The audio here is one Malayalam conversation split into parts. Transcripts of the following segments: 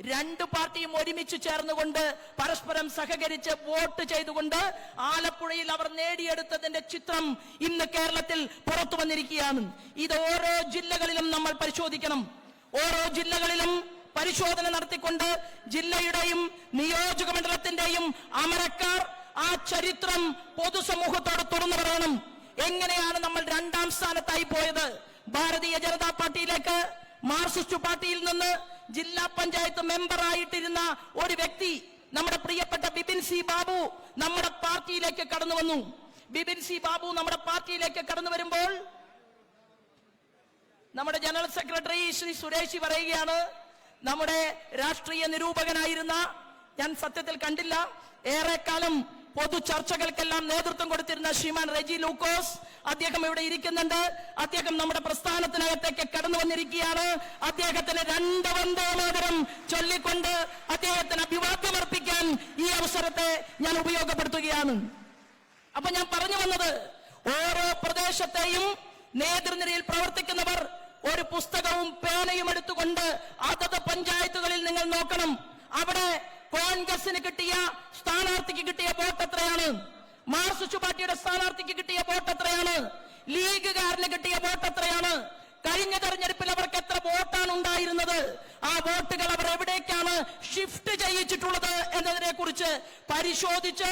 രണ്ടു പാർട്ടിയും ഒരുമിച്ച് ചേർന്നുകൊണ്ട് പരസ്പരം സഹകരിച്ച് വോട്ട് ചെയ്തുകൊണ്ട് ആലപ്പുഴയിൽ അവർ നേടിയെടുത്തതിന്റെ ചിത്രം ഇന്ന് കേരളത്തിൽ പുറത്തു വന്നിരിക്കുകയാണ്. ഇത് ഓരോ ജില്ലകളിലും നമ്മൾ പരിശോധിക്കണം. ഓരോ ജില്ലകളിലും പരിശോധന നടത്തിക്കൊണ്ട് ജില്ലയുടെയും നിയോജക മണ്ഡലത്തിന്റെയും അമരക്കാർ ആ ചരിത്രം പൊതുസമൂഹത്തോട് തുറന്നു പറയണം. എങ്ങനെയാണ് നമ്മൾ രണ്ടാം സ്ഥാനത്തായി പോയത്? ഭാരതീയ ജനതാ പാർട്ടിയിലേക്ക് മാർക്സിസ്റ്റ് പാർട്ടിയിൽ നിന്ന് ജില്ലാ പഞ്ചായത്ത് മെമ്പറായിട്ടിരുന്ന ഒരു വ്യക്തി നമ്മുടെ പ്രിയപ്പെട്ട ബിപിൻ സി ബാബു നമ്മുടെ പാർട്ടിയിലേക്ക് കടന്നു വന്നു. ബിപിൻ സി ബാബു നമ്മുടെ പാർട്ടിയിലേക്ക് കടന്നു വരുമ്പോൾ നമ്മുടെ ജനറൽ സെക്രട്ടറി ശ്രീ സുരേഷ് പറയുകയാണ് നമ്മുടെ രാഷ്ട്രീയ നിരൂപകനായിരുന്ന ഞാൻ സത്യത്തിൽ കണ്ടില്ല ഏറെക്കാലം പൊതു ചർച്ചകൾക്കെല്ലാം നേതൃത്വം കൊടുത്തിരുന്ന ശ്രീമാൻ റെജി ലൂക്കോസ് അദ്ദേഹം ഇവിടെ ഇരിക്കുന്നുണ്ട്. അദ്ദേഹം നമ്മുടെ പ്രസ്ഥാനത്തിനകത്തേക്ക് കടന്നു വന്നിരിക്കുകയാണ്. അദ്ദേഹത്തിന് രണ്ട് വന്ദോമാതരം ചൊല്ലിക്കൊണ്ട് അദ്ദേഹത്തിന് അഭിവാദ്യം അർപ്പിക്കാൻ ഈ അവസരത്തെ ഞാൻ ഉപയോഗപ്പെടുത്തുകയാണ്. അപ്പൊ ഞാൻ പറഞ്ഞു വന്നത് ഓരോ പ്രദേശത്തെയും നേതൃനിരയിൽ പ്രവർത്തിക്കുന്നവർ ഒരു പുസ്തകവും പേനയും എടുത്തുകൊണ്ട് അതത് പഞ്ചായത്തുകളിൽ നിങ്ങൾ നോക്കണം. അവിടെ കോൺഗ്രസിന് കിട്ടിയ സ്ഥാനാർത്ഥിക്ക് കിട്ടിയ വോട്ട് എത്രയാണ്? മാർസിസ്റ്റ് പാർട്ടിയുടെ സ്ഥാനാർത്ഥിക്ക് കിട്ടിയ വോട്ട് എത്രയാണ്? ലീഗുകാരന് കിട്ടിയ വോട്ട് എത്രയാണ്? കഴിഞ്ഞ തെരഞ്ഞെടുപ്പിൽ അവർക്ക് എത്ര വോട്ടാണ് ഉണ്ടായിരുന്നത്? ആ വോട്ടുകൾ അവർ എവിടേക്കാണ് ഷിഫ്റ്റ് ചെയ്യിച്ചിട്ടുള്ളത് എന്നതിനെ കുറിച്ച് പരിശോധിച്ച്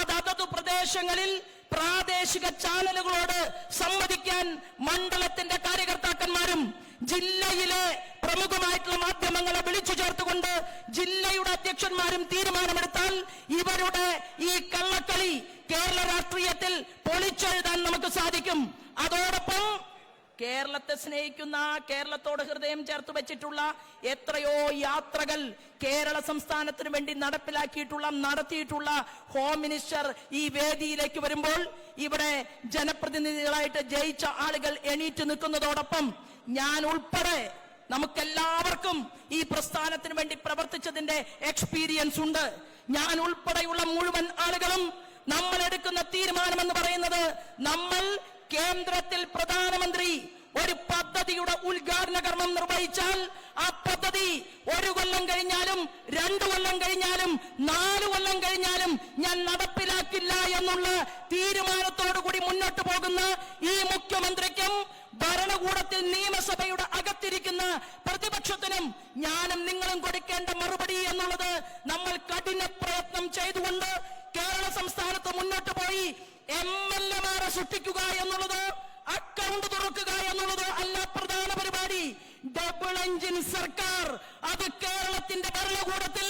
അത് അതത് പ്രദേശങ്ങളിൽ പ്രാദേശിക ചാനലുകളോട് സംവദിക്കാൻ മണ്ഡലത്തിന്റെ കാര്യകർത്താക്കന്മാരും ജില്ലയിലെ പ്രമുഖമായിട്ടുള്ള മാധ്യമങ്ങളെ വിളിച്ചു ചേർത്തുകൊണ്ട് ജില്ലയുടെ അധ്യക്ഷന്മാരും തീരുമാനമെടുത്താൽ ഇവരുടെ ഈ കള്ളക്കളി കേരള രാഷ്ട്രീയത്തിൽ പൊളിച്ചെഴുതാൻ നമുക്ക് സാധിക്കും. അതോടൊപ്പം കേരളത്തെ സ്നേഹിക്കുന്ന കേരളത്തോട് ഹൃദയം ചേർത്ത് വെച്ചിട്ടുള്ള എത്രയോ യാത്രകൾ കേരള സംസ്ഥാനത്തിന് വേണ്ടി നടപ്പിലാക്കിയിട്ടുള്ള നടത്തിയിട്ടുള്ള ഹോം മിനിസ്റ്റർ ഈ വേദിയിലേക്ക് വരുമ്പോൾ ഇവിടെ ജനപ്രതിനിധികളായിട്ട് ജയിച്ച ആളുകൾ എണീറ്റ് നിൽക്കുന്നതോടൊപ്പം ഞാൻ ഉൾപ്പെടെ നമുക്കെല്ലാവർക്കും ഈ പ്രസ്ഥാനത്തിന് വേണ്ടി പ്രവർത്തിച്ചതിന്റെ എക്സ്പീരിയൻസ് ഉണ്ട്. ഞാൻ ഉൾപ്പെടെയുള്ള മുഴുവൻ ആളുകളും നമ്മൾ എടുക്കുന്ന തീരുമാനം എന്ന് പറയുന്നത് നമ്മൾ കേന്ദ്രത്തിൽ പ്രധാനമന്ത്രി ഒരു പദ്ധതിയുടെ ഉദ്ഘാടന കർമ്മം നിർവഹിച്ചാൽ ആ പദ്ധതി ഒരു കൊല്ലം കഴിഞ്ഞാലും രണ്ടു കൊല്ലം കഴിഞ്ഞാലും നാല് കൊല്ലം കഴിഞ്ഞാലും ഞാൻ നടപ്പിലാക്കില്ല എന്നുള്ള തീരുമാനത്തോടു കൂടി മുന്നോട്ട് പോകുന്ന ഈ മുഖ്യമന്ത്രിക്കും ഭരണകൂടത്തിൽ നിയമസഭയുടെ അകത്തിരിക്കുന്ന പ്രതിപക്ഷത്തിനും ഞാനും നിങ്ങളും കൊടുക്കേണ്ട മറുപടി എന്നുള്ളത് നമ്മൾ കഠിന പ്രയത്നം ചെയ്തുകൊണ്ട് കേരള സംസ്ഥാനത്ത് മുന്നോട്ട് പോയി എം എൽ എമാരെ സൃഷ്ടിക്കുക എന്നുള്ളത് അക്കൗണ്ട് തുറക്കുക എന്നുള്ളത് അല്ല പ്രധാന പരിപാടി. ഡബിൾ എഞ്ചിൻ സർക്കാർ അത് കേരളത്തിന്റെ ഭരണകൂടത്തിൽ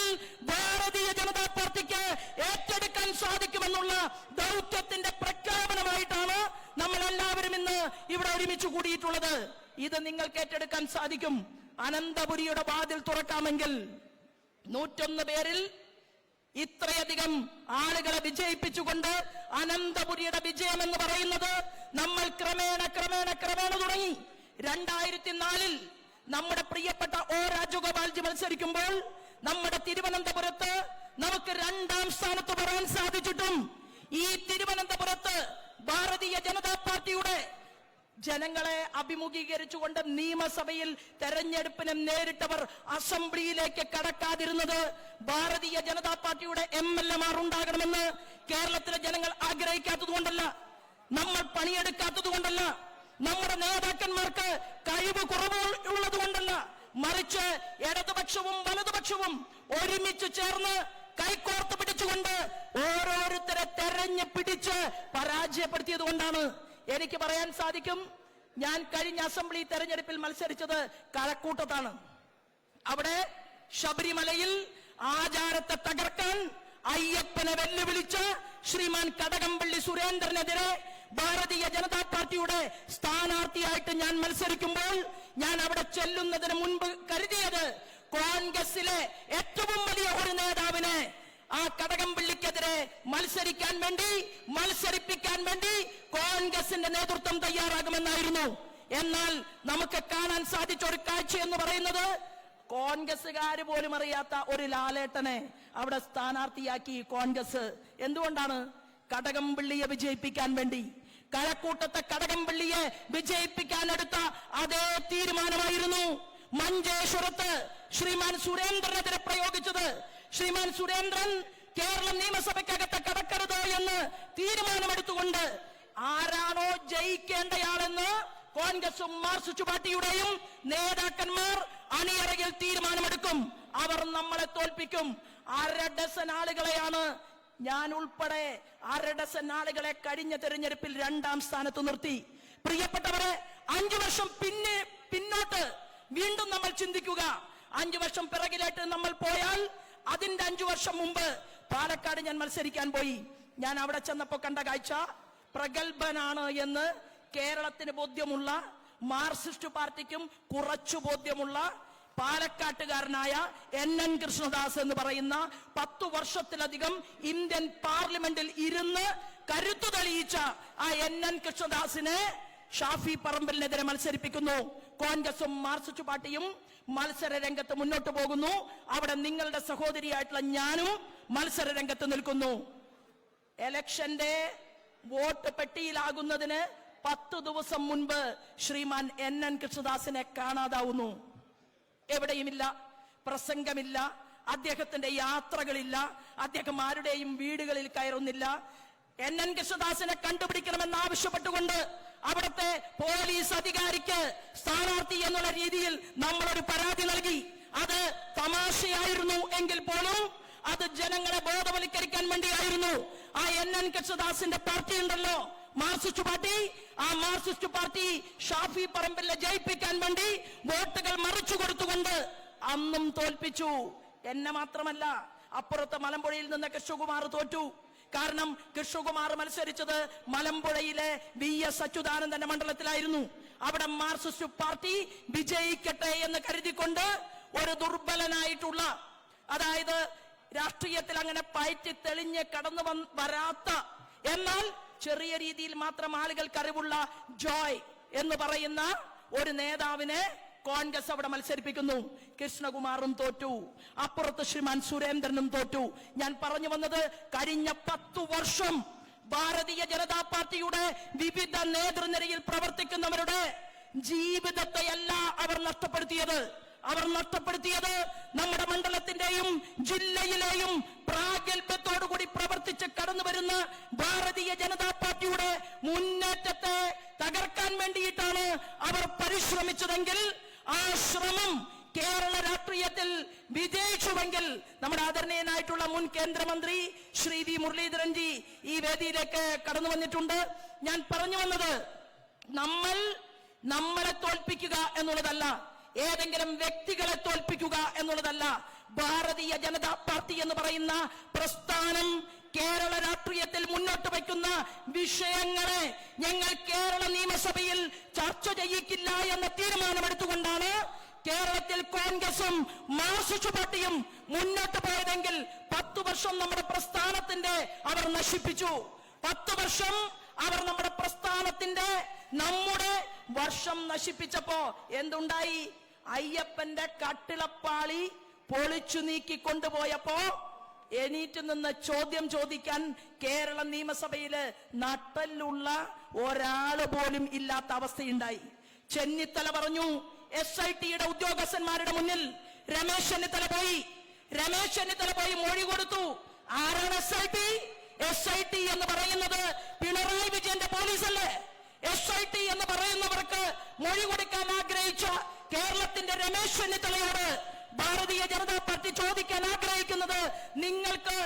ഭാരതീയ ജനതാ പാർട്ടിക്ക് ഏറ്റെടുക്കാൻ സാധിക്കുമെന്നുള്ള ദൗത്യത്തിന്റെ പ്രഖ്യാപനമായിട്ടാണ് നമ്മൾ എല്ലാവരും ഇന്ന് ഇവിടെ ഒരുമിച്ച് കൂടിയിട്ടുള്ളത്. ഇത് നിങ്ങൾക്ക് ഏറ്റെടുക്കാൻ സാധിക്കും. അനന്തപുരിയുടെ വാതിൽ തുറക്കാമെങ്കിൽ നൂറ്റൊന്ന് പേരിൽ ഇത്രയധികം ആളുകളെ വിജയിപ്പിച്ചുകൊണ്ട് അനന്തപുരിയുടെ വിജയം എന്ന് പറയുന്നത് നമ്മൾ ക്രമേണ ക്രമേണ ക്രമേണ തുടങ്ങി. രണ്ടായിരത്തി നാലിൽ നമ്മുടെ പ്രിയപ്പെട്ട ഒ രാജഗോപാൽജി മത്സരിക്കുമ്പോൾ നമ്മുടെ തിരുവനന്തപുരത്ത് നമുക്ക് രണ്ടാം സ്ഥാനത്ത് വരാൻ സാധിച്ചിട്ടും ഈ തിരുവനന്തപുരത്ത് ഭാരതീയ ജനതാ പാർട്ടിയുടെ ജനങ്ങളെ അഭിമുഖീകരിച്ചുകൊണ്ട് നിയമസഭയിൽ തെരഞ്ഞെടുപ്പിനെ നേരിട്ടവർ അസംബ്ലിയിലേക്ക് കടക്കാതിരുന്നത് ഭാരതീയ ജനതാ പാർട്ടിയുടെ എം എൽ എമാർ ഉണ്ടാകണമെന്ന് കേരളത്തിലെ ജനങ്ങൾ ആഗ്രഹിക്കാത്തത് കൊണ്ടല്ല. നമ്മൾ പണിയെടുക്കാത്തത് കൊണ്ടല്ല. നമ്മുടെ നേതാക്കന്മാർക്ക് കഴിവ് കുറവ് ഉള്ളത് കൊണ്ടല്ല. മറിച്ച് ഇടതുപക്ഷവും വലതുപക്ഷവും ഒരുമിച്ച് ചേർന്ന് കൈകോർത്ത് പിടിച്ചുകൊണ്ട് ഓരോരുത്തരെ തെരഞ്ഞു പിടിച്ച് പരാജയപ്പെടുത്തിയത് കൊണ്ടാണ്. എനിക്ക് പറയാൻ സാധിക്കും. ഞാൻ കഴിഞ്ഞ അസംബ്ലി തെരഞ്ഞെടുപ്പിൽ മത്സരിച്ചത് കഴക്കൂട്ടത്താണ്. അവിടെ ശബരിമലയിൽ ആചാരത്തെ തകർക്കാൻ അയ്യപ്പനെ വെല്ലുവിളിച്ച് ശ്രീമാൻ കടകംപള്ളി സുരേന്ദ്രനെതിരെ ഭാരതീയ ജനതാ പാർട്ടിയുടെ സ്ഥാനാർത്ഥിയായിട്ട് ഞാൻ മത്സരിക്കുമ്പോൾ ഞാൻ അവിടെ ചെല്ലുന്നതിന് മുൻപ് കരുതിയത് കോൺഗ്രസിലെ ഏറ്റവും വലിയ ഒരു നേതാവിനെ ആ കടകം കടകംപള്ളിക്കെതിരെ മത്സരിക്കാൻ വേണ്ടി മത്സരിപ്പിക്കാൻ വേണ്ടി കോൺഗ്രസിന്റെ നേതൃത്വം തയ്യാറാകുമെന്നായിരുന്നു. എന്നാൽ നമുക്ക് കാണാൻ സാധിച്ച ഒരു കാഴ്ച എന്ന് പറയുന്നത് കോൺഗ്രസ്സുകാര് പോലും അറിയാത്ത ഒരു ലാലേട്ടനെ അവിടെ സ്ഥാനാർത്ഥിയാക്കി കോൺഗ്രസ്. എന്തുകൊണ്ടാണ്? കടകം കടകംപള്ളിയെ വിജയിപ്പിക്കാൻ വേണ്ടി. കഴക്കൂട്ടത്തെ കടകംപള്ളിയെ വിജയിപ്പിക്കാൻ എടുത്ത അതേ തീരുമാനമായിരുന്നു മഞ്ചേശ്വരത്ത് ശ്രീമാൻ സുരേന്ദ്രനെതിരെ പ്രയോഗിച്ചത്. ശ്രീമാൻ സുരേന്ദ്രൻ കേരളം നിയമസഭയ്ക്കകത്ത് കടക്കരുത് എന്ന് തീരുമാനമെടുത്തുകൊണ്ട് ആരാണോ ജയിക്കേണ്ടയാളെന്ന് കോൺഗ്രസും മാർക്സിസ്റ്റ് പാർട്ടിയുടെയും നേതാക്കന്മാർ അണിയറയിൽ തീരുമാനമെടുക്കും. അവർ നമ്മളെ തോൽപ്പിക്കും. അര ഡസൻ ആളുകളെയാണ് ഞാൻ ഉൾപ്പെടെ അര ഡസൻ ആളുകളെ കഴിഞ്ഞ തെരഞ്ഞെടുപ്പിൽ രണ്ടാം സ്ഥാനത്ത് നിർത്തി. പ്രിയപ്പെട്ടവരെ അഞ്ചു വർഷം പിന്നെ പിന്നോട്ട് വീണ്ടും നമ്മൾ ചിന്തിക്കുക. അഞ്ചു വർഷം പിറകിലേക്ക് നമ്മൾ പോയാൽ അതിന്റെ അഞ്ചു വർഷം മുമ്പ് പാലക്കാട് ഞാൻ മത്സരിക്കാൻ പോയി. ഞാൻ അവിടെ ചെന്നപ്പോൾ കണ്ട കാഴ്ച പ്രഗത്ഭനാണ് എന്ന് കേരളത്തിന് ബോധ്യമുള്ള മാർക്സിസ്റ്റ് പാർട്ടിക്കും കുറച്ചു ബോധ്യമുള്ള പാലക്കാട്ടുകാരനായ എൻ എൻ കൃഷ്ണദാസ് എന്ന് പറയുന്ന പത്തു വർഷത്തിലധികം ഇന്ത്യൻ പാർലമെന്റിൽ ഇരുന്ന് കരുത്തു തെളിയിച്ച ആ എൻ എൻ കൃഷ്ണദാസിനെ ഷാഫി പറമ്പലിനെതിരെ മത്സരിപ്പിക്കുന്നു. കോൺഗ്രസും മാർക്സിസ്റ്റ് പാർട്ടിയും മത്സര രംഗത്ത് മുന്നോട്ട് പോകുന്നു. അവിടെ നിങ്ങളുടെ സഹോദരിയായിട്ടുള്ള ഞാനും മത്സര രംഗത്ത് നിൽക്കുന്നു എലക്ഷന്റെ വോട്ട് പെട്ടിയിലാകുന്നതിന് പത്ത് ദിവസം മുൻപ് ശ്രീമാൻ എൻ എൻ കൃഷ്ണദാസിനെ കാണാതാവുന്നു. എവിടെയുമില്ല. പ്രസംഗമില്ല. അദ്ദേഹത്തിന്റെ യാത്രകളില്ല. അദ്ദേഹം ആരുടെയും വീടുകളിൽ കയറുന്നില്ല. എൻ എൻ കൃഷ്ണദാസിനെ കണ്ടുപിടിക്കണമെന്ന് ആവശ്യപ്പെട്ടുകൊണ്ട് അവിടുത്തെ പോലീസ് അധികാരിക്ക് സ്ഥാനാർത്ഥി എന്നുള്ള രീതിയിൽ നമ്മളൊരു പരാതി നൽകി. അത് തമാശയായിരുന്നു എങ്കിൽ പോലും അത് ജനങ്ങളെ ബോധവൽക്കരിക്കാൻ വേണ്ടിയായിരുന്നു. ആ എൻ എൻ കൃഷ്ണദാസിന്റെ പാർട്ടി ഉണ്ടല്ലോ മാർക്സിസ്റ്റ് പാർട്ടി. ആ മാർക്സിസ്റ്റ് പാർട്ടി ഷാഫി പറമ്പിലെ ജയിപ്പിക്കാൻ വേണ്ടി വോട്ടുകൾ മറിച്ചു കൊടുത്തുകൊണ്ട് അന്നും തോൽപ്പിച്ചു. എന്നെ മാത്രമല്ല അപ്പുറത്തെ മലമ്പുഴയിൽ നിന്ന് കൃഷ്ണകുമാർ തോറ്റു. കാരണം കൃഷ്ണകുമാർ മത്സരിച്ചത് മലമ്പുഴയിലെ വി എസ് അച്യുതാനന്ദന്റെ മണ്ഡലത്തിലായിരുന്നു. അവിടെ മാർക്സിസ്റ്റ് പാർട്ടി വിജയിക്കട്ടെ എന്ന് കരുതിക്കൊണ്ട് ഒരു ദുർബലനായിട്ടുള്ള അതായത് രാഷ്ട്രീയത്തിൽ അങ്ങനെ പയറ്റി തെളിഞ്ഞ് കടന്നു വരാത്ത എന്നാൽ ചെറിയ രീതിയിൽ മാത്രം ആളുകൾക്ക് അറിവുള്ള ജോയ് എന്ന് പറയുന്ന ഒരു നേതാവിനെ കോൺഗ്രസ് അവിടെ മത്സരിപ്പിക്കുന്നു. കൃഷ്ണകുമാറും തോറ്റു. അപ്പുറത്ത് ശ്രീമാൻ സുരേന്ദ്രനും തോറ്റു. ഞാൻ പറഞ്ഞു വന്നത് കഴിഞ്ഞ പത്തു വർഷം ഭാരതീയ ജനതാ പാർട്ടിയുടെ വിവിധ നേതൃനിരയിൽ പ്രവർത്തിക്കുന്നവരുടെ ജീവിതത്തെയല്ല അവർ നഷ്ടപ്പെടുത്തിയത്. അവർ നഷ്ടപ്പെടുത്തിയത് നമ്മുടെ മണ്ഡലത്തിന്റെയും ജില്ലയിലെയും പ്രാഗൽഭ്യത്തോടുകൂടി പ്രവർത്തിച്ച് കടന്നു വരുന്ന ഭാരതീയ ജനതാ പാർട്ടിയുടെ മുന്നേറ്റത്തെ തകർക്കാൻ വേണ്ടിയിട്ടാണ് അവർ പരിശ്രമിച്ചതെങ്കിൽ ആ ശ്രമം കേരള രാഷ്ട്രീയത്തിൽ വിജയിച്ചുവെങ്കിൽ നമ്മുടെ ആദരണീയനായിട്ടുള്ള മുൻ കേന്ദ്രമന്ത്രി ശ്രീ വി മുരളീധരൻജി ഈ വേദിയിലേക്ക് കടന്നു വന്നിട്ടുണ്ട്. ഞാൻ പറഞ്ഞു വന്നത് നമ്മൾ നമ്മളെ തോൽപ്പിക്കുക എന്നുള്ളതല്ല ഏതെങ്കിലും വ്യക്തികളെ തോൽപ്പിക്കുക എന്നുള്ളതല്ല ഭാരതീയ ജനതാ പാർട്ടി എന്ന് പറയുന്ന പ്രസ്ഥാനം കേരള രാഷ്ട്രീയത്തിൽ മുന്നോട്ട് വയ്ക്കുന്ന വിഷയങ്ങളെ ഞങ്ങൾ കേരള നിയമസഭയിൽ ചർച്ച ചെയ്യിക്കില്ല എന്ന തീരുമാനമെടുത്തുകൊണ്ടാണ് കേരളത്തിൽ കോൺഗ്രസും മാർക്സിസ്റ്റ് പാർട്ടിയും മുന്നോട്ട് പോയതെങ്കിൽ പത്തു വർഷം നമ്മുടെ പ്രസ്ഥാനത്തിന്റെ അവർ നശിപ്പിച്ചു. പത്തു വർഷം അവർ നമ്മുടെ പ്രസ്ഥാനത്തിന്റെ നമ്മുടെ വർഷം നശിപ്പിച്ചപ്പോ എന്തുണ്ടായി? അയ്യപ്പന്റെ കട്ടിളപ്പാളി പൊളിച്ചു നീക്കി കൊണ്ടുപോയപ്പോ എണീറ്റ് നിന്ന് ചോദ്യം ചോദിക്കാൻ കേരള നിയമസഭയിൽ നട്ടലുള്ള ഒരാൾ പോലും ഇല്ലാത്ത അവസ്ഥയുണ്ടായി. ചെന്നിത്തല പറഞ്ഞു എസ് ഐ ടിയുടെ ഉദ്യോഗസ്ഥന്മാരുടെ മുന്നിൽ രമേശ് ചെന്നിത്തല പോയി. രമേശ് ചെന്നിത്തല പോയി മൊഴി കൊടുത്തു. ആരാണ് S I T? S I T എന്ന് പറയുന്നത് പിണറായി വിജയന്റെ പോലീസ് അല്ലേ എസ് ഐ ടി എന്ന് പറയുന്നവർക്ക് മൊഴി കൊടുക്കാൻ ആഗ്രഹിച്ച കേരളത്തിന്റെ രമേശ് ചെന്നിത്തലയോട് ഭാരതീയ ജനതാ പാർട്ടി ചോദിക്കാൻ ആഗ്രഹിക്കുന്നത് നിങ്ങൾക്ക്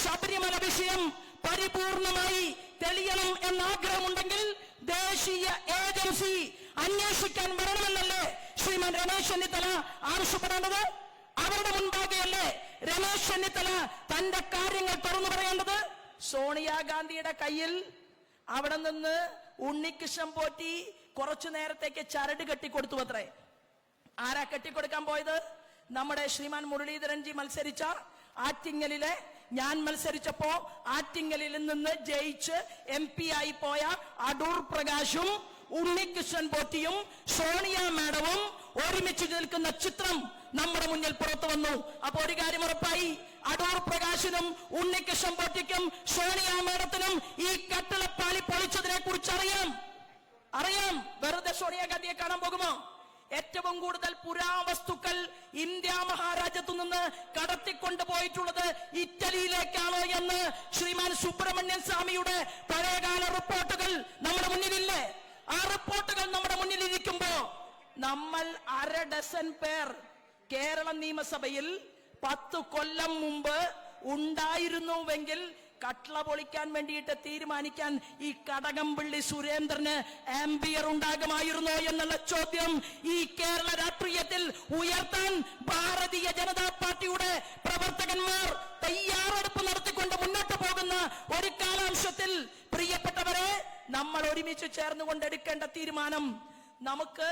ശബരിമല വിഷയം പരിപൂർണമായി തെളിയണം എന്ന ആഗ്രഹമുണ്ടെങ്കിൽ ദേശീയ ഏജൻസി അന്വേഷിക്കാൻ വരണമെന്നല്ലേ ശ്രീമാൻ രമേശ് ചെന്നിത്തല ആവശ്യപ്പെടേണ്ടത്? അവരുടെ മുൻപാകെയല്ലേ രമേശ് ചെന്നിത്തല തന്റെ കാര്യങ്ങൾ തുറന്നു പറയേണ്ടത്? സോണിയാഗാന്ധിയുടെ കയ്യിൽ അവിടെ നിന്ന് ഉണ്ണികൃഷ്ണൻ പോറ്റി കുറച്ചു നേരത്തേക്ക് ചരട് കെട്ടിക്കൊടുത്തു അത്രേ. ആരാ കെട്ടിക്കൊടുക്കാൻ പോയത്? നമ്മുടെ ശ്രീമാൻ മുരളീധരൻജി മത്സരിച്ച ആറ്റിങ്ങലിലെ ഞാൻ മത്സരിച്ചപ്പോ ആറ്റിങ്ങലിൽ നിന്ന് ജയിച്ച് എം പി ആയി പോയ അടൂർ പ്രകാശും ഉണ്ണികൃഷ്ണൻ പോറ്റിയും സോണിയ മാഡവും ഒരുമിച്ച് നിൽക്കുന്ന ചിത്രം നമ്മുടെ മുന്നിൽ പുറത്തു വന്നു. അപ്പൊ ഒരു കാര്യം ഉറപ്പായി അടൂർ പ്രകാശിനും ഉണ്ണികൃഷ്ണൻ പോറ്റിക്കും സോണിയ മാഡത്തിനും ഈ കട്ടിളപ്പാളി പൊളിച്ചതിനെ കുറിച്ച് അറിയാം. അറിയാം വെറുതെ സോണിയ സോണിയാഗാന്ധിയെ കാണാൻ പോകുമോ? ഏറ്റവും കൂടുതൽ പുരാവസ്തുക്കൾ ഇന്ത്യ മഹാരാജ്യത്തു നിന്ന് കടത്തിക്കൊണ്ടുപോയിട്ടുള്ളത് ഇറ്റലിയിലേക്കാണ് എന്ന് ശ്രീമാൻ സുബ്രഹ്മണ്യൻ സ്വാമിയുടെ പഴയകാല റിപ്പോർട്ടുകൾ നമ്മുടെ മുന്നിലില്ലേ? ആ റിപ്പോർട്ടുകൾ നമ്മുടെ മുന്നിലിരിക്കുമ്പോ നമ്മൾ അര ഡസൻ പേർ കേരള നിയമസഭയിൽ പത്ത് കൊല്ലം മുമ്പ് ഉണ്ടായിരുന്നുവെങ്കിൽ കട്ട്ള പൊളിക്കാൻ വേണ്ടിയിട്ട് തീരുമാനിക്കാൻ ഈ കടകംപള്ളി സുരേന്ദ്രന് ആംബിയർ ഉണ്ടാകുമായിരുന്നോ എന്നുള്ള ചോദ്യം ഈ കേരള രാഷ്ട്രീയത്തിൽ ഉയർത്താൻ ഭാരതീയ ജനതാ പാർട്ടിയുടെ പ്രവർത്തകന്മാർ തയ്യാറെടുപ്പ് നടത്തിക്കൊണ്ട് മുന്നോട്ട് പോകുന്ന ഒരു കാലാംശത്തിൽ പ്രിയപ്പെട്ടവരെ നമ്മൾ ഒരുമിച്ച് ചേർന്നുകൊണ്ട് എടുക്കേണ്ട തീരുമാനം നമുക്ക്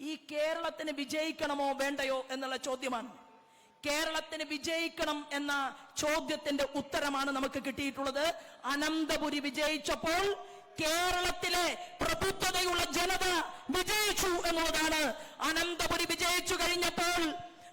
ഈ കേരളത്തിന് വിജയിക്കണമോ വേണ്ടയോ എന്നുള്ള ചോദ്യമാണ്. കേരളത്തിന് വിജയിക്കണം എന്ന ചോദ്യത്തിന്റെ ഉത്തരമാണ് നമുക്ക് കിട്ടിയിട്ടുള്ളത്. അനന്തപുരി വിജയിച്ചപ്പോൾ കേരളത്തിലെ പ്രബുദ്ധതയുള്ള ജനത വിജയിച്ചു എന്നുള്ളതാണ് അനന്തപുരി വിജയിച്ചു കഴിഞ്ഞപ്പോൾ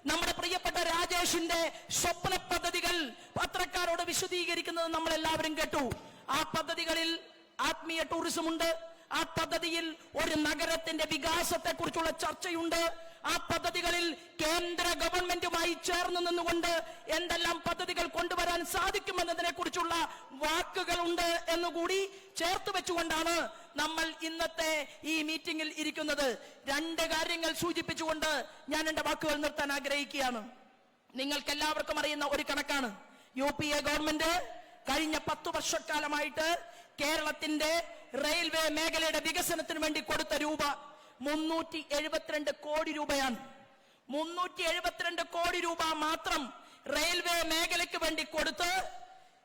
നമ്മുടെ പ്രിയപ്പെട്ട രാജേഷിന്റെ സ്വപ്ന പദ്ധതികൾ പത്രക്കാരോട് വിശദീകരിക്കുന്നത് നമ്മൾ എല്ലാവരും കേട്ടു. ആ പദ്ധതികളിൽ ആത്മീയ ടൂറിസം ഉണ്ട്. ആ പദ്ധതിയിൽ ഒരു നഗരത്തിന്റെ വികാസത്തെ കുറിച്ചുള്ള ചർച്ചയുണ്ട്. ആ പദ്ധതികളിൽ കേന്ദ്ര ഗവൺമെന്റുമായി ചേർന്ന് നിന്നുകൊണ്ട് എന്തെല്ലാം പദ്ധതികൾ കൊണ്ടുവരാൻ സാധിക്കുമെന്നതിനെ കുറിച്ചുള്ള വാക്കുകളുണ്ട് എന്നുകൂടി ചേർത്ത് വെച്ചുകൊണ്ടാണ് നമ്മൾ ഇന്നത്തെ ഈ മീറ്റിംഗിൽ ഇരിക്കുന്നത്. രണ്ട് കാര്യങ്ങൾ സൂചിപ്പിച്ചുകൊണ്ട് ഞാൻ എന്റെ വാക്കുകൾ നിർത്താൻ ആഗ്രഹിക്കുകയാണ്. നിങ്ങൾക്ക് എല്ലാവർക്കും അറിയുന്ന ഒരു കണക്കാണ്. യു പി എ ഗവൺമെന്റ് കഴിഞ്ഞ പത്തു വർഷക്കാലമായിട്ട് കേരളത്തിന്റെ റെയിൽവേ മേഖലയുടെ വികസനത്തിന് വേണ്ടി കൊടുത്ത രൂപ മുന്നൂറ്റി എഴുപത്തിരണ്ട് കോടി രൂപയാണ്. മുന്നൂറ്റി എഴുപത്തിരണ്ട് കോടി രൂപ മാത്രം റെയിൽവേ മേഖലയ്ക്ക് വേണ്ടി കൊടുത്ത്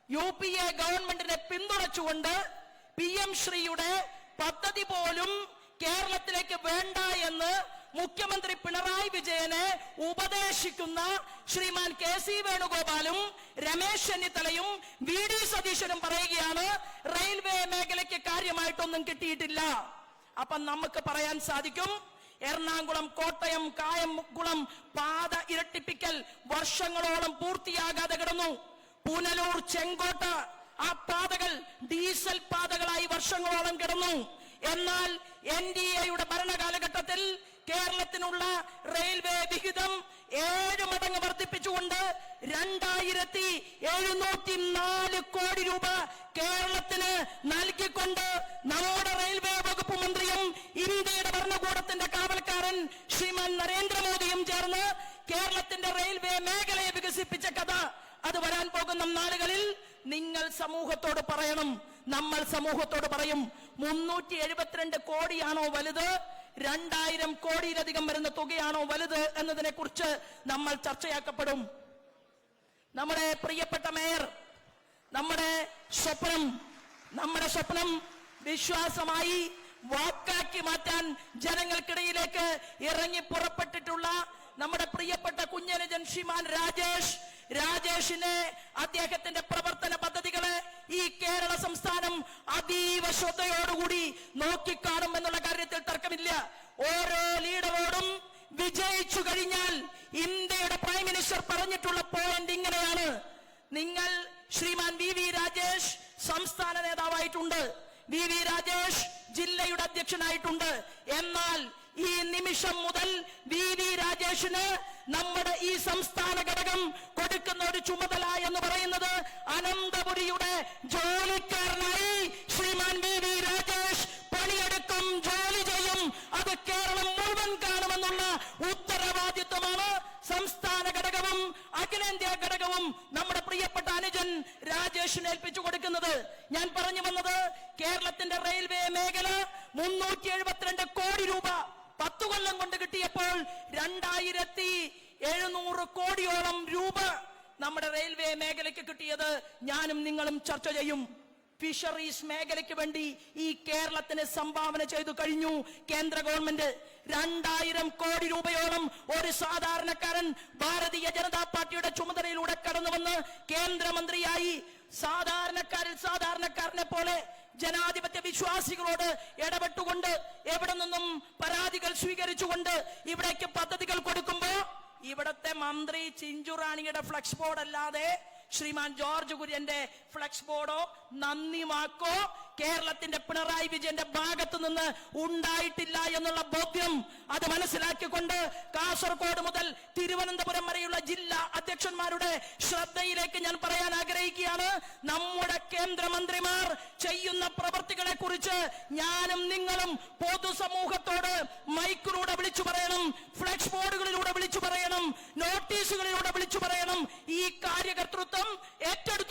യു പി എ ഗവൺമെന്റിനെ പിന്തുണച്ചുകൊണ്ട് പി എം ശ്രീയുടെ പദ്ധതി പോലും കേരളത്തിലേക്ക് വേണ്ട എന്ന് മുഖ്യമന്ത്രി പിണറായി വിജയനെ ഉപദേശിക്കുന്ന ശ്രീമാൻ കെ സി വേണുഗോപാലും രമേശ് ചെന്നിത്തലയും വി ഡി സതീശനും പറയുകയാണ് റെയിൽവേ മേഖലയ്ക്ക് കാര്യമായിട്ടൊന്നും കിട്ടിയിട്ടില്ല. അപ്പൊ നമുക്ക് പറയാൻ സാധിക്കും എറണാകുളം കോട്ടയം കായംകുളം പാത ഇരട്ടിപ്പിക്കൽ വർഷങ്ങളോളം പൂർത്തിയാകാതെ കിടന്നു. പുനലൂർ ചെങ്കോട്ട ആ പാതകൾ ഡീസൽ പാതകളായി വർഷങ്ങളോളം കിടന്നു. എന്നാൽ എൻ ഡി എയുടെ ഭരണകാലഘട്ടത്തിൽ കേരളത്തിനുള്ള റെയിൽവേ വിഹിതം ഏഴ് മടങ്ങ് വർദ്ധിപ്പിച്ചുകൊണ്ട് രണ്ടായിരത്തി എഴുന്നൂറ്റി നാല് കോടി രൂപ കേരളത്തിന് നൽകിക്കൊണ്ട് നമ്മുടെ റെയിൽവേ വകുപ്പ് മന്ത്രിയും ഇന്ത്യയുടെ ഭരണകൂടത്തിന്റെ കാവൽക്കാരൻ ശ്രീമാൻ നരേന്ദ്രമോദിയും ചേർന്ന് കേരളത്തിന്റെ റെയിൽവേ മേഖലയെ വികസിപ്പിച്ച കഥ അത് വരാൻ പോകുന്ന നാളുകളിൽ നിങ്ങൾ സമൂഹത്തോട് പറയണം. നമ്മൾ സമൂഹത്തോട് പറയും മുന്നൂറ്റി എഴുപത്തിരണ്ട് കോടിയാണോ വലുത്? രണ്ടായിരം കോടിയിലധികം വരുന്ന തുകയാണോ വലുത് എന്നതിനെ കുറിച്ച് നമ്മൾ ചർച്ചയാക്കപ്പെടും. നമ്മുടെ പ്രിയപ്പെട്ട മേയർ നമ്മുടെ സ്വപ്നം നമ്മുടെ സ്വപ്നം വിശ്വാസമായി വാക്കാക്കി മാറ്റാൻ ജനങ്ങൾക്കിടയിലേക്ക് ഇറങ്ങി പുറപ്പെട്ടിട്ടുള്ള നമ്മുടെ പ്രിയപ്പെട്ട കുഞ്ഞനുജൻ ശ്രീമാൻ രാജേഷ് രാജേഷിനെ അദ്ദേഹത്തിന്റെ പ്രവർത്തന പദ്ധതികളെ ഈ കേരള സംസ്ഥാനം അതീവ ശ്രദ്ധയോടുകൂടി നോക്കിക്കാണും എന്നുള്ള കാര്യത്തിൽ തർക്കമില്ല. ഓരോ ലീഡറോടും വിജയിച്ചു കഴിഞ്ഞാൽ ഇന്ത്യയുടെ പ്രൈം മിനിസ്റ്റർ പറഞ്ഞിട്ടുള്ള പോയിന്റ് ഇങ്ങനെയാണ്. നിങ്ങൾ ശ്രീമാൻ വി വി രാജേഷ് സംസ്ഥാന നേതാവായിട്ടുണ്ട്. വി വി രാജേഷ് ജില്ലയുടെ അധ്യക്ഷനായിട്ടുണ്ട്. എന്നാൽ ഈ നിമിഷം മുതൽ വി വി രാജേഷിന് നമ്മുടെ ഈ സംസ്ഥാന ഘടകം കൊടുക്കുന്ന ഒരു ചുമതല എന്ന് പറയുന്നത് അനന്തപുരിയുടെ ജോലിക്കാരനായി ശ്രീമാൻ വി വി രാജേഷ് പണിയെടുക്കും ജോലി ചെയ്യും. അത് കേരളം മുഴുവൻ കാണുമെന്നുള്ള ഉത്തരവാദിത്വമാണ് സംസ്ഥാന ഘടകവും അഖിലേന്ത്യാ ഘടകവും നമ്മുടെ പ്രിയപ്പെട്ട അനുജൻ രാജേഷിന് ഏൽപ്പിച്ചു കൊടുക്കുന്നത്. ഞാൻ പറഞ്ഞു വന്നത് കേരളത്തിന്റെ റെയിൽവേ മേഖല മുന്നൂറ്റി എഴുപത്തിരണ്ട് കോടി രൂപ പത്തു കൊല്ലം കൊണ്ട് കിട്ടിയപ്പോൾ രണ്ടായിരത്തി എഴുന്നൂറ് കോടിയോളം രൂപ നമ്മുടെ റെയിൽവേ മേഖലയ്ക്ക് കിട്ടിയത് ഞാനും നിങ്ങളും ചർച്ച ചെയ്യും. ഫിഷറീസ് മേഖലയ്ക്ക് വേണ്ടി ഈ കേരളത്തിന് സംഭാവന ചെയ്തു കഴിഞ്ഞു. കേന്ദ്ര ഗവൺമെന്റ് രണ്ടായിരം കോടി രൂപയോളം ഒരു സാധാരണക്കാരൻ ഭാരതീയ ജനതാ പാർട്ടിയുടെ ചുമതലയിലൂടെ കടന്നു വന്ന് കേന്ദ്രമന്ത്രിയായി സാധാരണക്കാരിൽ സാധാരണക്കാരനെ പോലെ ജനാധിപത്യ വിശ്വാസികളോട് ഇടപെട്ടുകൊണ്ട് എവിടെ നിന്നും പരാതികൾ സ്വീകരിച്ചുകൊണ്ട് ഇവിടേക്ക് പദ്ധതികൾ കൊടുക്കുമ്പോ ഇവിടത്തെ മന്ത്രി ചിഞ്ചുറാണിയുടെ ഫ്ലക്സ് ബോർഡ് അല്ലാതെ ശ്രീമാൻ ജോർജ് കുര്യന്റെ ഫ്ലക്സ് ബോർഡോ നന്ദി വാക്കോ കേരളത്തിന്റെ പിണറായി വിജയന്റെ ഭാഗത്ത് നിന്ന് ഉണ്ടായിട്ടില്ല എന്നുള്ള ബോധ്യം അത് മനസ്സിലാക്കിക്കൊണ്ട് കാസർഗോഡ് മുതൽ തിരുവനന്തപുരം വരെയുള്ള ജില്ലാ അധ്യക്ഷന്മാരുടെ ശ്രദ്ധയിലേക്ക് ഞാൻ പറയാൻ ആഗ്രഹിക്കുകയാണ്. നമ്മുടെ കേന്ദ്രമന്ത്രിമാർ ചെയ്യുന്ന പ്രവർത്തികളെ കുറിച്ച് ഞാനും നിങ്ങളും പൊതുസമൂഹത്തോട് മൈക്കിലൂടെ വിളിച്ചു പറയണം ഫ്ലെക്സ് ബോർഡുകളിലൂടെ വിളിച്ചു പറയണം നോട്ടീസുകളിലൂടെ വിളിച്ചു പറയണം. ഈ കാര്യകർത്തൃത്വം ഏറ്റെടുത്തുകൊണ്ട്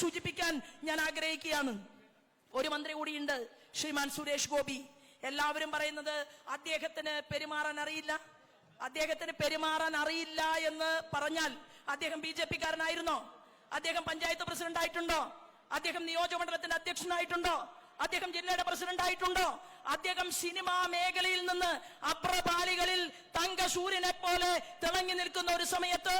സൂചിപ്പിക്കാൻ ഞാൻ ആഗ്രഹിക്കുകയാണ്. ഒരു മന്ത്രി കൂടിയുണ്ട് ശ്രീമാൻ സുരേഷ് ഗോപി. എല്ലാവരും പറയുന്നത് അദ്ദേഹത്തിന് പെരുമാറാൻ അറിയില്ല. അദ്ദേഹത്തിന് പെരുമാറാൻ അറിയില്ല എന്ന് പറഞ്ഞാൽ അദ്ദേഹം ബി ജെ പിക്കാരനായിരുന്നോ? അദ്ദേഹം പഞ്ചായത്ത് പ്രസിഡന്റ് ആയിട്ടുണ്ടോ? അദ്ദേഹം നിയോജകമണ്ഡലത്തിന്റെ അധ്യക്ഷനായിട്ടുണ്ടോ? അദ്ദേഹം ജില്ലയുടെ പ്രസിഡന്റ് ആയിട്ടുണ്ടോ? അദ്ദേഹം സിനിമാ മേഖലയിൽ നിന്ന് അപ്രപാലികളിൽ തങ്കസൂര്യനെ പോലെ തിളങ്ങി നിൽക്കുന്ന ഒരു സമയത്ത്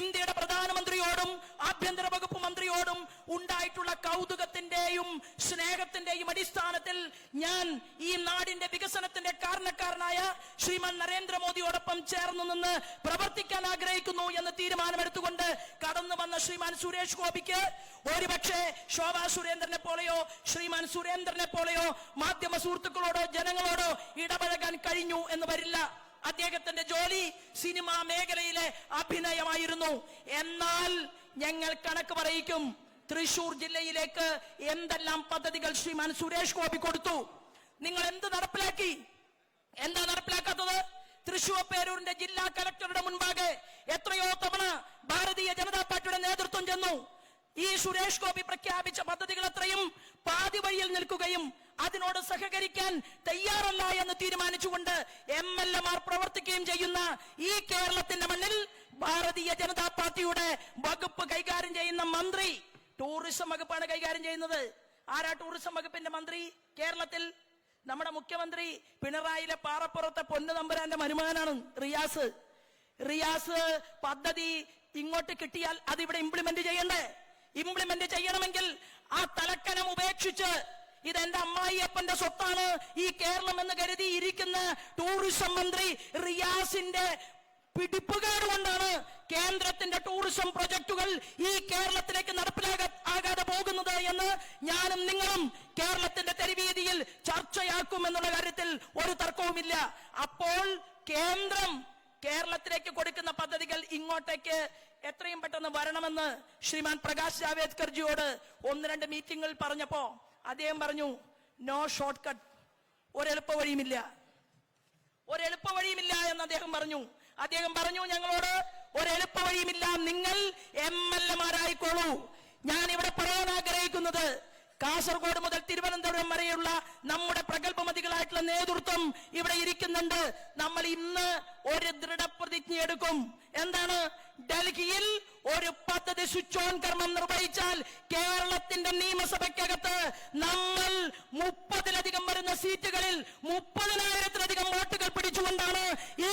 ഇന്ത്യയുടെ പ്രധാനമന്ത്രിയോടും ആഭ്യന്തര വകുപ്പ് മന്ത്രിയോടും ഉണ്ടായിട്ടുള്ള കൗതുകത്തിന്റെയും സ്നേഹത്തിന്റെയും അടിസ്ഥാനത്തിൽ ഞാൻ ഈ നാടിന്റെ വികസനത്തിന്റെ കാരണക്കാരനായ ശ്രീമാൻ നരേന്ദ്രമോദിയോടൊപ്പം ചേർന്ന് നിന്ന് പ്രവർത്തിക്കാൻ ആഗ്രഹിക്കുന്നു എന്ന് തീരുമാനമെടുത്തുകൊണ്ട് കടന്നു വന്ന ശ്രീമാൻ സുരേഷ് ഗോപിക്ക് ഒരുപക്ഷെ ശോഭാ സുരേന്ദ്രനെ പോലെയോ ശ്രീമാൻ സുരേന്ദ്രനെ പോലെയോ മാധ്യമ സുഹൃത്തുക്കളോടോ ജനങ്ങളോടോ ഇടപഴകാൻ കഴിഞ്ഞു എന്ന് വരില്ല. അദ്ദേഹത്തിന്റെ ജോലി സിനിമാ മേഖലയിലെ അഭിനയമായിരുന്നു. എന്നാൽ ഞങ്ങൾ കണക്ക് പറയിക്കും തൃശൂർ ജില്ലയിലേക്ക് എന്തെല്ലാം പദ്ധതികൾ ശ്രീമാൻ സുരേഷ് ഗോപി കൊടുത്തു? നിങ്ങൾ എന്ത് നടപ്പിലാക്കി? എന്താ നടപ്പിലാക്കാത്തത്? തൃശൂർ പേരൂരിന്റെ ജില്ലാ കലക്ടറുടെ മുൻപാകെ എത്രയോ തവണ ഭാരതീയ ജനതാ പാർട്ടിയുടെ നേതൃത്വം ചെന്നു. ഈ സുരേഷ് ഗോപി പ്രഖ്യാപിച്ച പദ്ധതികൾ അത്രയും പാതി വഴിയിൽ നിൽക്കുകയും അതിനോട് സഹകരിക്കാൻ തയ്യാറല്ല എന്ന് തീരുമാനിച്ചുകൊണ്ട് എം എൽ എമാർ പ്രവർത്തിക്കുകയും ചെയ്യുന്ന ഈ കേരളത്തിന്റെ മണ്ണിൽ ഭാരതീയ ജനതാ പാർട്ടിയുടെ വകുപ്പ് കൈകാര്യം ചെയ്യുന്ന മന്ത്രി ടൂറിസം വകുപ്പാണ് കൈകാര്യം ചെയ്യുന്നത്. ആരാ ടൂറിസം വകുപ്പിന്റെ മന്ത്രി? കേരളത്തിൽ നമ്മുടെ മുഖ്യമന്ത്രി പിണറായിലെ പാറപ്പുറത്തെ പൊന്നു നമ്പുരാന്റെ മരുമകനാണ് റിയാസ്. റിയാസ് പദ്ധതി ഇങ്ങോട്ട് കിട്ടിയാൽ അത് ഇവിടെ ഇംപ്ലിമെന്റ് ചെയ്യണ്ടേ? ഇംപ്ലിമെന്റ് ചെയ്യണമെങ്കിൽ ആ തലക്കനം ഉപേക്ഷിച്ച് ഇത് എന്റെ അമ്മായിയപ്പന്റെ സ്വത്താണ്. ഈ കേരളം എന്ന് കരുതി ഇരിക്കുന്ന ടൂറിസം മന്ത്രി റിയാസിന്റെ പിടിപ്പുകേട് കൊണ്ടാണ് കേന്ദ്രത്തിന്റെ ടൂറിസം പ്രൊജക്ടുകൾ ഈ കേരളത്തിലേക്ക് നടപ്പിലാകാ ആകാതെ പോകുന്നത് എന്ന് ഞാനും നിങ്ങളും കേരളത്തിന്റെ തെരുവീതിയിൽ ചർച്ചയാക്കും എന്നുള്ള കാര്യത്തിൽ ഒരു തർക്കവുമില്ല. അപ്പോൾ കേന്ദ്രം കേരളത്തിലേക്ക് കൊടുക്കുന്ന പദ്ധതികൾ ഇങ്ങോട്ടേക്ക് എത്രയും പെട്ടെന്ന് വരണമെന്ന് ശ്രീമാൻ പ്രകാശ് ജാവേദ്കർജിയോട് ഒന്ന് രണ്ട് മീറ്റിംഗുകൾ പറഞ്ഞപ്പോ അദ്ദേഹം പറഞ്ഞു നോ ഷോർട്ട് കട്ട് ഒരെളുപ്പ വഴിയുമില്ല ഒരെളുപ്പ വഴിയുമില്ല എന്ന് അദ്ദേഹം പറഞ്ഞു. അദ്ദേഹം പറഞ്ഞു ഞങ്ങളോട് ഒരെളുപ്പ വഴിയുമില്ല നിങ്ങൾ എം എൽ എമാരായിക്കോളൂ ഞാൻ ഇവിടെ പറയാൻ ആഗ്രഹിക്കുന്നത് കാസർഗോഡ് മുതൽ തിരുവനന്തപുരം വരെയുള്ള നമ്മുടെ പ്രഗത്ഭമതികളായിട്ടുള്ള നേതൃത്വം ഇവിടെ ഇരിക്കുന്നുണ്ട്. നമ്മൾ ഇന്ന് ഒരു ദൃഢപ്രതിജ്ഞ എടുക്കും. എന്താണ്? ഡൽഹിയിൽ ഒരു പദ്ധതി സ്വിച്ച് ഓൺ കർമ്മം നിർവഹിച്ചാൽ കേരളത്തിന്റെ നിയമസഭയ്ക്കകത്ത് നമ്മൾ മുപ്പതിലധികം വരുന്ന സീറ്റുകളിൽ മുപ്പതിനായിരത്തിലധികം വോട്ടുകൾ പിടിച്ചുകൊണ്ടാണ് ഈ